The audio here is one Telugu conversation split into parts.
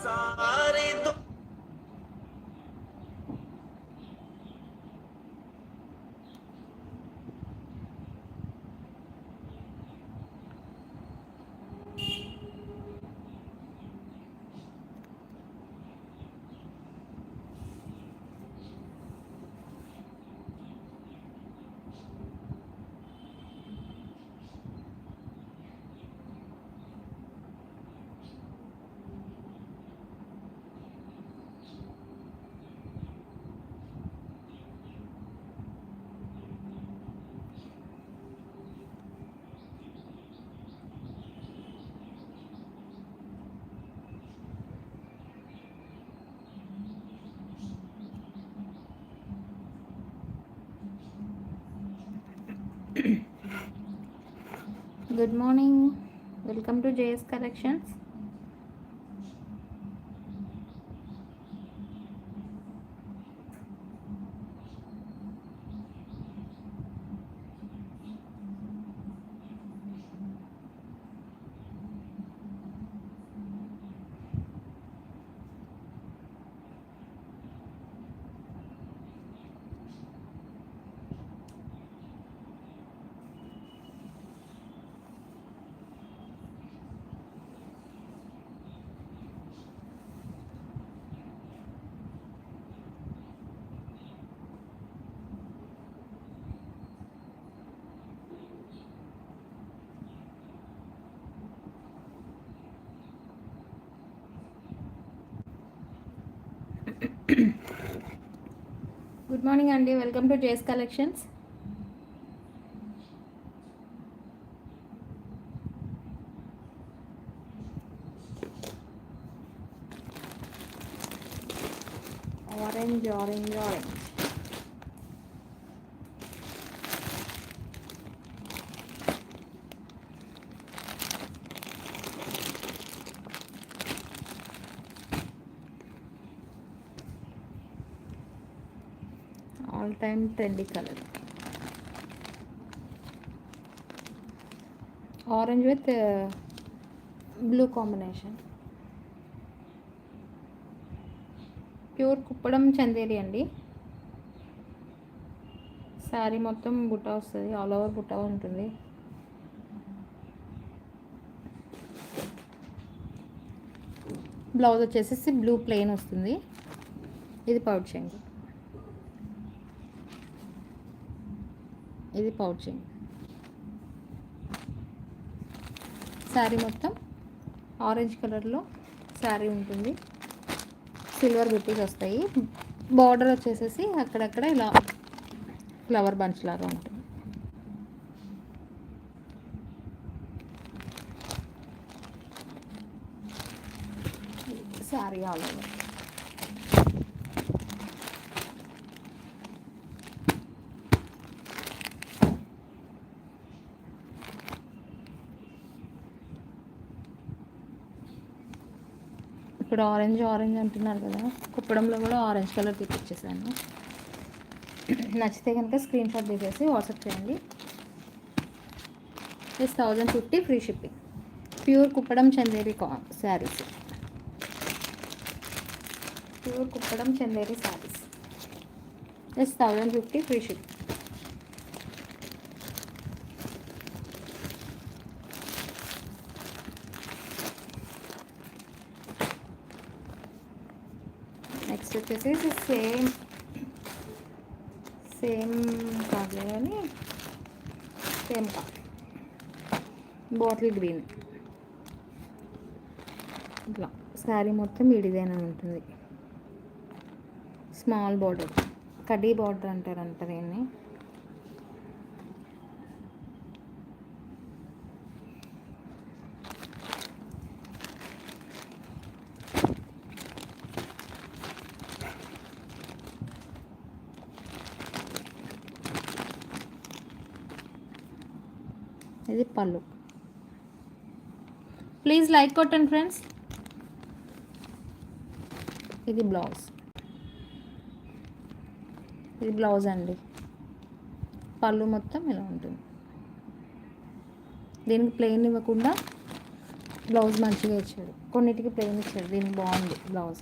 Sun. Good morning welcome to JS collections good morning అండి welcome to JS collections orange orange orange all trendy colour orange with blue combination pure Kuppadam Chanderi అండి. శారీ మొత్తం బుట్ట వస్తుంది ఆల్ ఓవర్ బుట్ట ఉంటుంది. బ్లౌజ్ వచ్చేసి బ్లూ ప్లెయిన్ వస్తుంది. ఇది పౌచింగ్ ఇది పౌచింగ్ శారీ మొత్తం ఆరెంజ్ కలర్లో శారీ ఉంటుంది. సిల్వర్ బుట్టీస్ వస్తాయి. బార్డర్ వచ్చేసేసి అక్కడక్కడ ఇలా ఫ్లవర్ బంచ్ లాగా ఉంటుంది. Sari all over. ఇప్పుడు ఆరెంజ్ ఆరెంజ్ అంటున్నారు కదా. కుప్పడంలో కూడా ఆరెంజ్ కలర్ తీపిచ్చేసాను. నచ్చితే కనుక స్క్రీన్ షాట్ తీసేసి వాట్సాప్ చేయండి. Plus thousand fifty free shipping pure Kuppadam Chanderi కా saris pure Kuppadam Chanderi saris plus thousand fifty free shipping next వచ్చేసి సేమ్ సేమ్ కాదులే కానీ సేమ్ కా బాటిల్ గ్రీన్ ఇట్లా శారీ మొత్తం ఈ డిజైన్ అని ఉంటుంది స్మాల్ బార్డర్ కడీ బార్డర్ అంటారు అంటారు దీన్ని పళ్ళు ప్లీజ్ లైక్ కొట్టండి ఫ్రెండ్స్ ఇది బ్లౌజ్ ఇది బ్లౌజ్ అండి. పళ్ళు మొత్తం ఇలా ఉంటుంది. దీనికి ప్లెయిన్ ఇవ్వకుండా బ్లౌజ్ మంచిగా ఇచ్చాడు. కొన్నిటికి ప్లెయిన్ ఇచ్చాడు. దీనికి బాగుంది బ్లౌజ్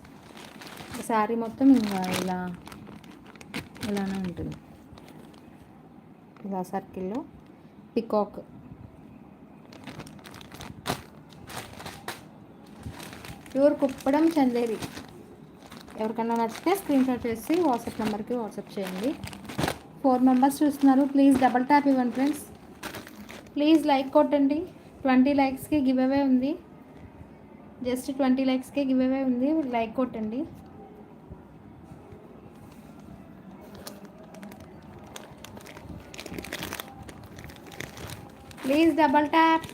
శారీ మొత్తం ఇంకా ఇలా ఇలానే ఉంటుంది. ఇలా సర్కిల్లో పికాక్ ప్యూర్ కుప్పడం చందేరి. ఎవరికైనా నచ్చితే స్క్రీన్ షాట్ చేసి వాట్సాప్ నెంబర్కి వాట్సాప్ చేయండి. ఫోర్ మెంబర్స్ చూస్తున్నారు. ప్లీజ్ డబల్ ట్యాప్ ఇవ్వండి ఫ్రెండ్స్ ప్లీజ్ లైక్ కొట్టండి. ట్వంటీ లైక్స్కి గివ్ అవే ఉంది. జస్ట్ ట్వంటీ లైక్స్కి గివ్ అవే ఉంది. లైక్ కొట్టండి. ప్లీజ్ డబల్ ట్యాప్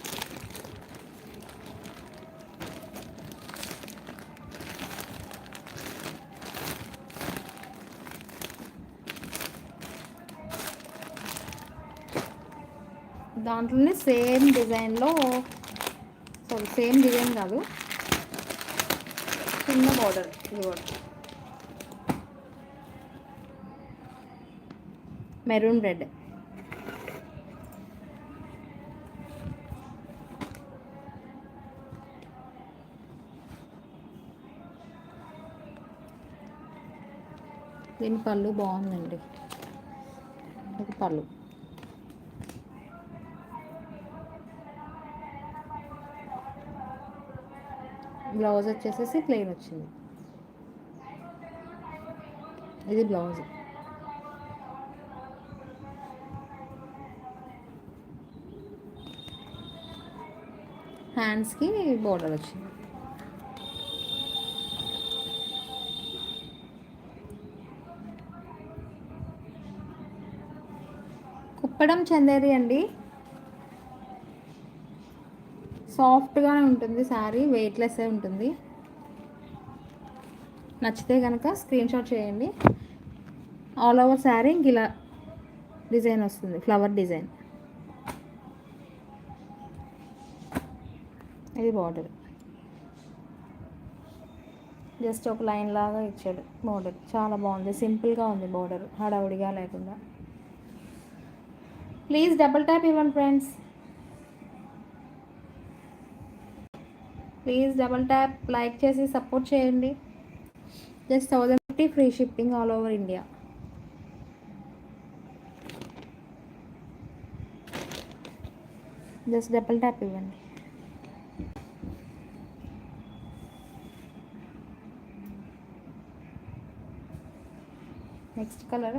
దాంట్లోనే సేమ్ డిజైన్లో సారీ సేమ్ డిజైన్ కాదు. చిన్న బార్డర్ ఇది కూడా. మెరూన్ రెడ్ దీని పళ్ళు బాగుందండి. ఇది పళ్ళు. బ్లౌజ్ వచ్చేసేసి ప్లెయిన్ వచ్చింది. ఇది బ్లౌజ్. హ్యాండ్స్కి బోర్డర్ వచ్చింది. కుప్పడం చందేరి అండి. సాఫ్ట్గానే ఉంటుంది శారీ వెయిట్లెస్ ఉంటుంది. నచ్చితే కనుక స్క్రీన్ షాట్ చేయండి. ఆల్ ఓవర్ శారీ ఇంక ఇలా డిజైన్ వస్తుంది ఫ్లవర్ డిజైన్. ఇది బార్డర్. జస్ట్ ఒక లైన్ లాగా ఇచ్చాడు బార్డర్. చాలా బాగుంది సింపుల్గా ఉంది బార్డర్ హడావుడిగా లేకుండా. ప్లీజ్ డబుల్ ట్యాప్ ఇవ్వండి friends. Please double tap like చేసి సపోర్ట్ చేయండి. Just thousand fifty free shipping all over India. Just double tap ఇవ్వండి. Next colour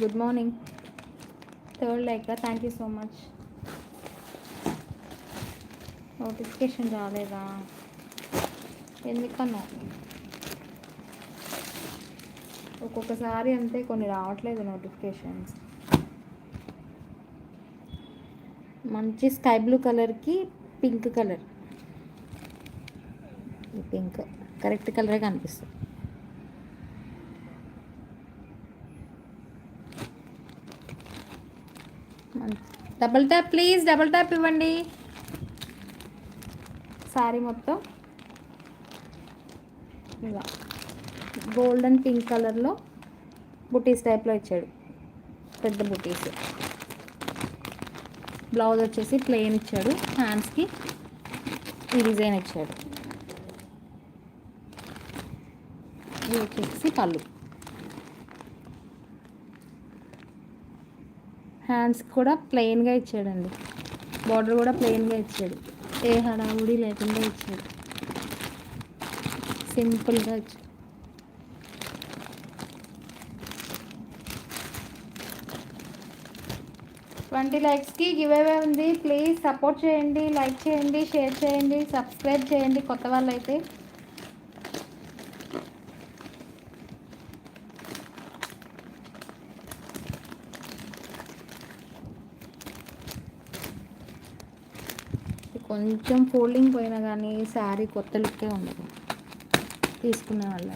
good morning third like thank you so much notification రాలేదా? ఎందుకన్నా ఒక్కొక్కసారి అంతే కొన్ని రావట్లేదు నోటిఫికేషన్స్ మంచి స్కై బ్లూ కలర్కి పింక్ కలర్ పింక్ కరెక్ట్ కలరే కనిపిస్తుంది. Double tap please double tap ఇవ్వండి. శారీ మొత్తం. ఇలా గోల్డెన్ పింక్ కలర్లో బుటీస్ టైప్లో ఇచ్చాడు. పెద్ద బుటీస్. బ్లౌజ్ వచ్చేసి ప్లెయిన్ ఇచ్చాడు. హ్యాండ్స్కి ఈ డిజైన్ ఇచ్చాడు. ఇది వచ్చేసి పళ్ళు. హ్యాండ్స్ కూడా ప్లెయిన్గా ఇచ్చాడండి. బార్డర్ కూడా ప్లెయిన్గా ఇచ్చాడు. ఏ హడావుడి లేకుండా ఇచ్చాడు. సింపుల్గా ఇచ్చాడు. ట్వంటీ లైక్స్కి గివ్ అవే ఉంది. ప్లీజ్ సపోర్ట్ చేయండి లైక్ చేయండి షేర్ చేయండి సబ్స్క్రైబ్ చేయండి కొత్త వాళ్ళు అయితే కొంచెం ఫోల్డింగ్ పోయినా కానీ శారీ కొత్త లుక్కే ఉండదు. తీసుకునే వాళ్ళ.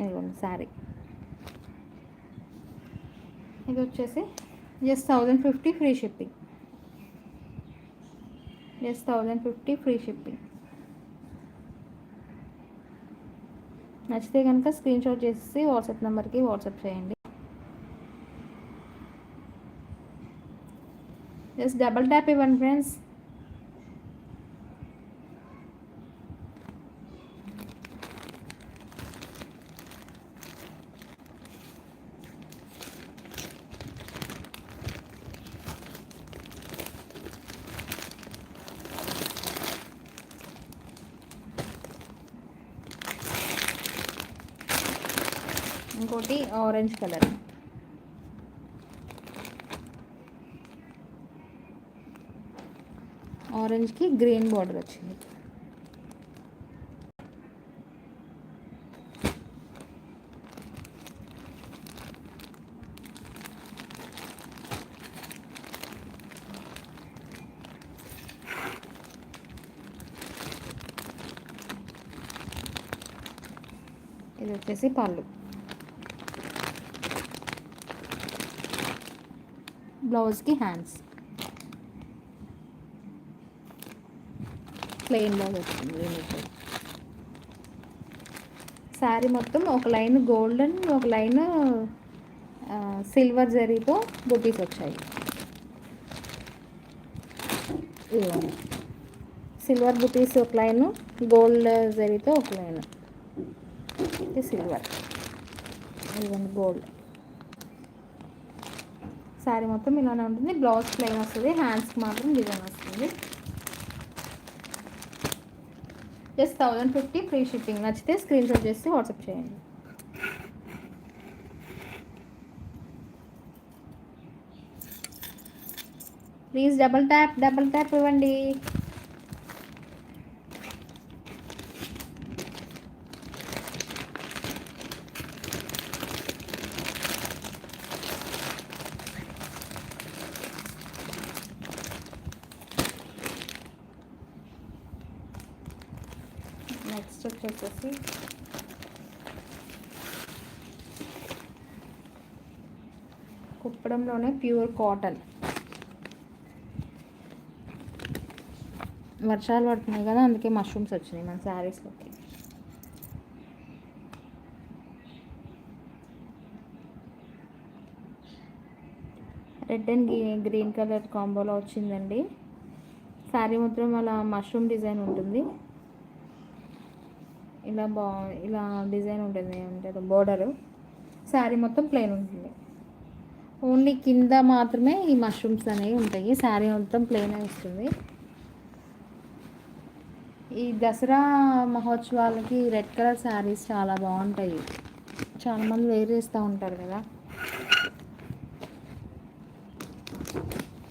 ఇదిగోండి శారీ. ఇది వచ్చేసి just thousand fifty free shipping. Just thousand fifty free shipping. నచ్చితే కనుక స్క్రీన్షాట్ చేసి వాట్సాప్ నెంబర్కి వాట్సాప్ చేయండి. జస్ట్ డబల్ ట్యాప్ ఇవ్వండి ఫ్రెండ్స్ ఇంకోటి ఆరెంజ్ కలర్ ఆరెంజ్కి గ్రీన్ బార్డర్ వచ్చింది ఇది వచ్చేసి పళ్ళు బ్లౌజ్కి హ్యాండ్స్ ప్లెయిన్ వస్తుంది వచ్చింది. శారీ మొత్తం ఒక లైన్ గోల్డెన్ ఒక లైన్ సిల్వర్ జరీతో బుటీస్ వచ్చాయి. సిల్వర్ బుటీస్ ఒక లైన్ గోల్డ్ జరీతో ఒక లైన్. సిల్వర్. ఇవన్నీ గోల్డ్. శారీ మొత్తం ఇలానే ఉంటుంది. బ్లౌజ్ ప్లెయిన్ వస్తుంది. హ్యాండ్స్కి మాత్రం డిజైన్ వస్తుంది. Just thousand fifty free shipping నచ్చితే స్క్రీన్ షాట్ చేసి వాట్సాప్ చేయండి. Please double tap double tap ఇవ్వండి నెక్స్ట్ వచ్చేసేసి కుప్పడంలోనే ప్యూర్ కాటన్. వర్షాలు పడుతున్నాయి కదా అందుకే మష్రూమ్స్ వచ్చినాయి మన శారీస్లోకి రెడ్ అండ్ గ్రీన్ కలర్ కాంబోలో వచ్చిందండి. శారీ మొత్తం అలా మష్రూమ్ డిజైన్ ఉంటుంది. ఇలా బా ఇలా డిజైన్ ఉంటుంది అంటే బోర్డరు శారీ మొత్తం ప్లెయిన్ ఉంటుంది. ఓన్లీ కింద మాత్రమే ఈ మష్రూమ్స్ అనేవి ఉంటాయి. శారీ మొత్తం ప్లెయిన్ వస్తుంది. ఈ దసరా మహోత్సవాలకి రెడ్ కలర్ శారీస్ చాలా బాగుంటాయి. చాలామంది వేర్ చేస్తూ ఉంటారు కదా.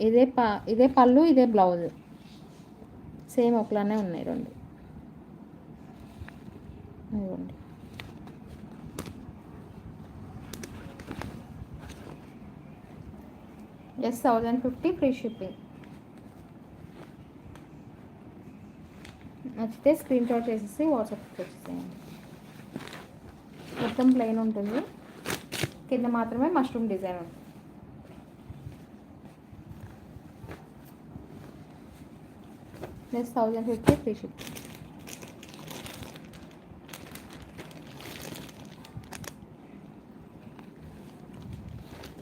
ఇదే ప ఇదే పళ్ళు ఇదే బ్లౌజ్ సేమ్ ఒకలానే ఉన్నాయి రెండు. ఇవ్వండి ఎస్ థౌజండ్ ఫిఫ్టీ ఫ్రీ షిప్పింగ్ నచ్చితే స్క్రీన్ షాట్ చేసేసి వాట్సాప్కి వచ్చేసేయండి మొత్తం ప్లెయిన్ ఉంటుంది. కింద మాత్రమే మష్రూమ్ డిజైన్ ఉంటుంది next thousand fifty free shipping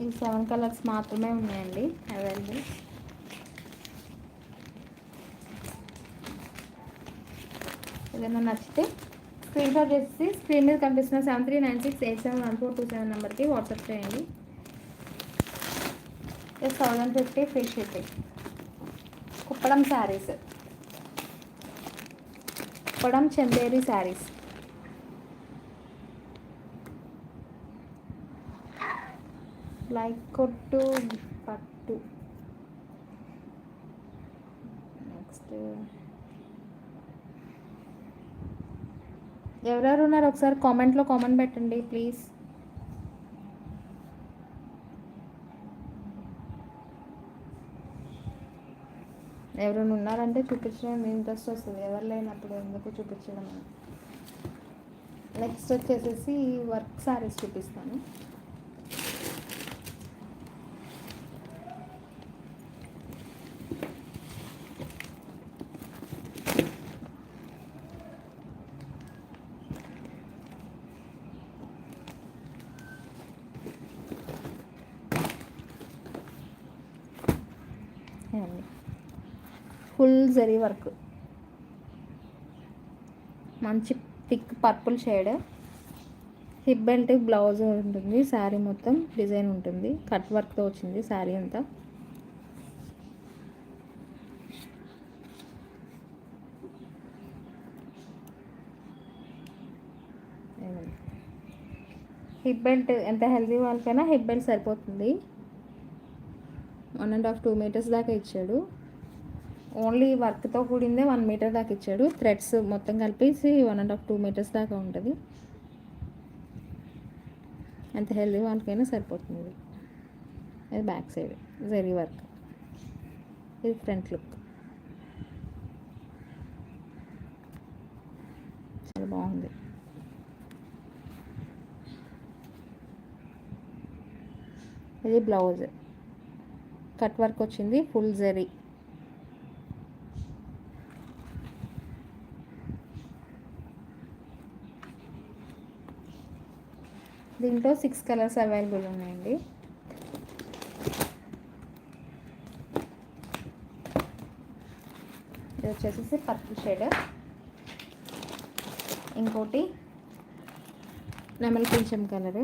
ఈ సెవెన్ కలర్స్ మాత్రమే ఉన్నాయండి అవైలబుల్. ఏదైనా నచ్చితే స్క్రీన్ షాట్ చేసి స్క్రీన్ మీద కనిపిస్తున్న seven three nine six eight seven one four two seven నెంబర్కి వాట్సాప్ చేయండి. Just thousand fifty free shipping Kuppadam saris. Kuppadam Chanderi saris. Like కొట్టు పట్టు. నెక్స్ట్ ఎవరెవరు ఉన్నారు? ఒకసారి కామెంట్లో కామెంట్ పెట్టండి ప్లీజ్. ఎవరైనా ఉన్నారంటే చూపించడం ఇంట్రెస్ట్ వస్తుంది. ఎవరు లేనప్పుడు ఎందుకు చూపించడం నెక్స్ట్ వచ్చేసేసి వర్క్ సారీస్ చూపిస్తాను ఏమండి ఫుల్ జరీ వర్క్. మంచి thick purple shade. Hip belt blouse ఉంటుంది శారీ మొత్తం డిజైన్ ఉంటుంది. కట్ వర్క్తో వచ్చింది శారీ అంతా. హిప్ బెల్ట్ ఎంత హెల్తీ వాళ్ళకైనా హిప్ బెల్ట్ సరిపోతుంది. One and half two metres దాకా ఇచ్చాడు. ఓన్లీ వర్క్తో కూడిందే వన్ మీటర్ దాకా ఇచ్చాడు. థ్రెడ్స్ మొత్తం కలిపేసి one and half two metres దాకా ఉంటుంది. ఎంత హెల్దీ వాళ్ళకైనా సరిపోతుంది. అది ఇది బ్యాక్ సైడ్ జరీ వర్క్. ఇది ఫ్రంట్ లుక్. చాలా బాగుంది. ఇది బ్లౌజ్. కట్ వర్క్ వచ్చింది ఫుల్ జరీ. దీంట్లో సిక్స్ కలర్స్ అవైలబుల్ ఉన్నాయండి. ఇది వచ్చేసి పర్పుల్ షేడ్. ఇంకోటి నెమలి పింఛం కలరు.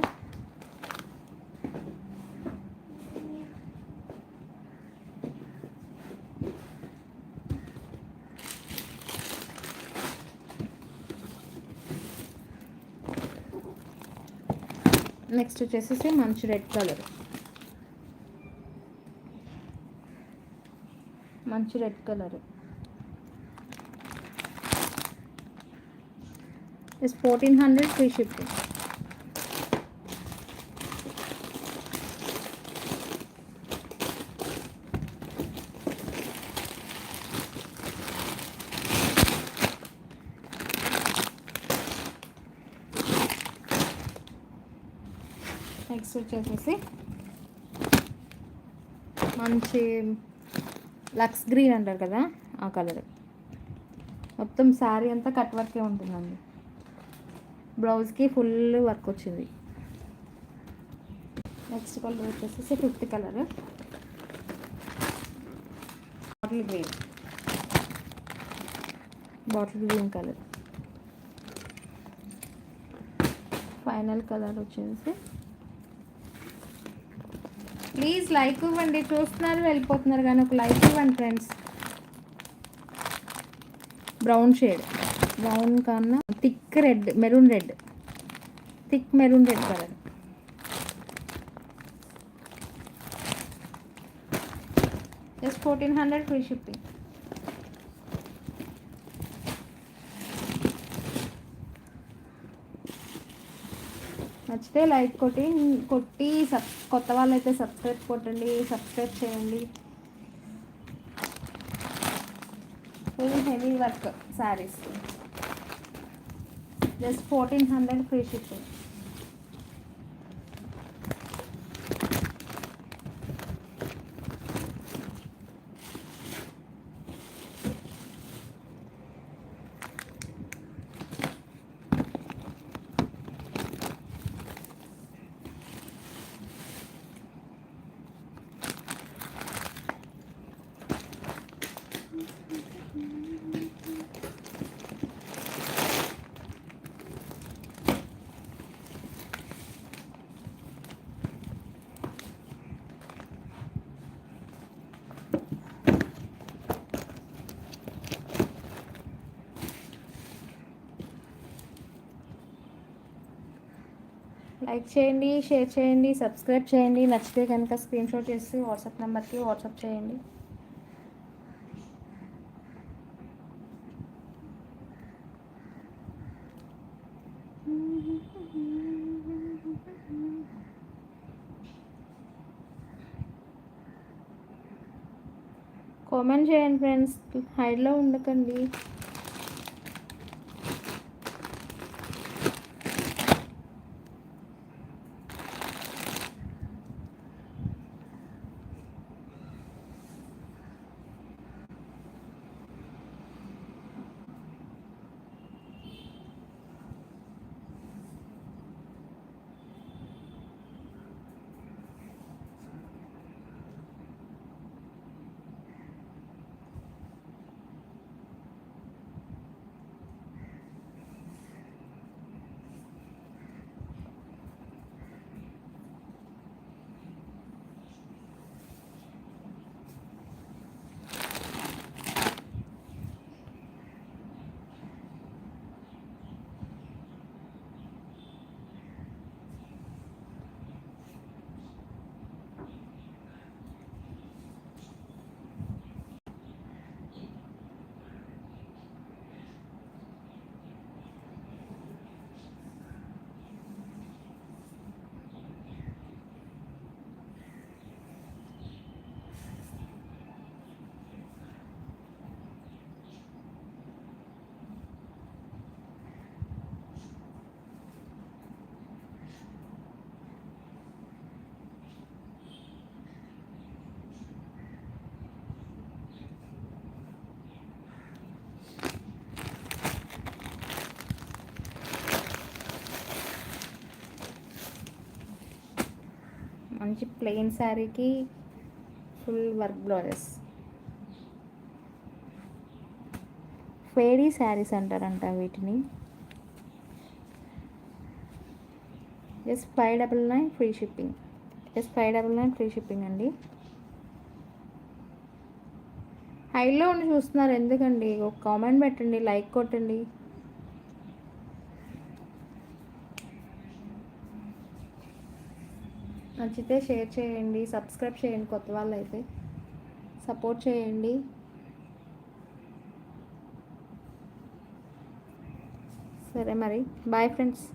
నెక్స్ట్ వచ్చేసి మంచి రెడ్ కలర్. మంచి red colour. Is fourteen hundred free shipping next వచ్చేసేసి మంచి లక్స్ గ్రీన్ అంటారు కదా ఆ కలర్. మొత్తం శారీ అంతా కట్ వర్కే ఉంటుందండి. బ్లౌజ్కి ఫుల్ వర్క్ వచ్చింది. నెక్స్ట్ కలర్ వచ్చేసి fifth colour. Bottle green. Bottle green colour. Final colour వచ్చేసి ప్లీజ్ లైక్ ఇవ్వండి. చూస్తున్నారు వెళ్ళిపోతున్నారు కానీ ఒక లైక్ ఇవ్వండి ఫ్రెండ్స్. Brown shade. బ్రౌన్ కన్నా thick red maroon red. Thick maroon red colour. Just fourteen hundred free shipping. నచ్చితే లైక్ కొట్టి కొట్టి సబ్ కొత్త వాళ్ళైతే సబ్స్క్రైబ్ కొట్టండి సబ్స్క్రైబ్ చేయండి. Full heavy work saris just fourteen hundred free shipping like చేయండి షేర్ చేయండి సబ్స్క్రైబ్ చేయండి. నచ్చితే కనుక స్క్రీన్ షాట్ చేసి వాట్సాప్ నెంబర్కి వాట్సాప్ చేయండి. కామెంట్ చేయండి ఫ్రెండ్స్. హైడ్లో ఉండకండి. మంచి ప్లెయిన్ శారీకి ఫుల్ వర్క్ బ్లౌజెస్ ఫేడీ శారీస్ అంటారంట వీటిని. Just five double nine free shipping just five double nine free shipping అండి. హైలో ఉండి చూస్తున్నారు ఎందుకండి? ఒక కామెంట్ పెట్టండి లైక్ కొట్టండి. నచ్చితే షేర్ చేయండి సబ్స్క్రైబ్ చేయండి కొత్త వాళ్ళు అయితే సపోర్ట్ చేయండి. సరే మరి బాయ్ ఫ్రెండ్స్.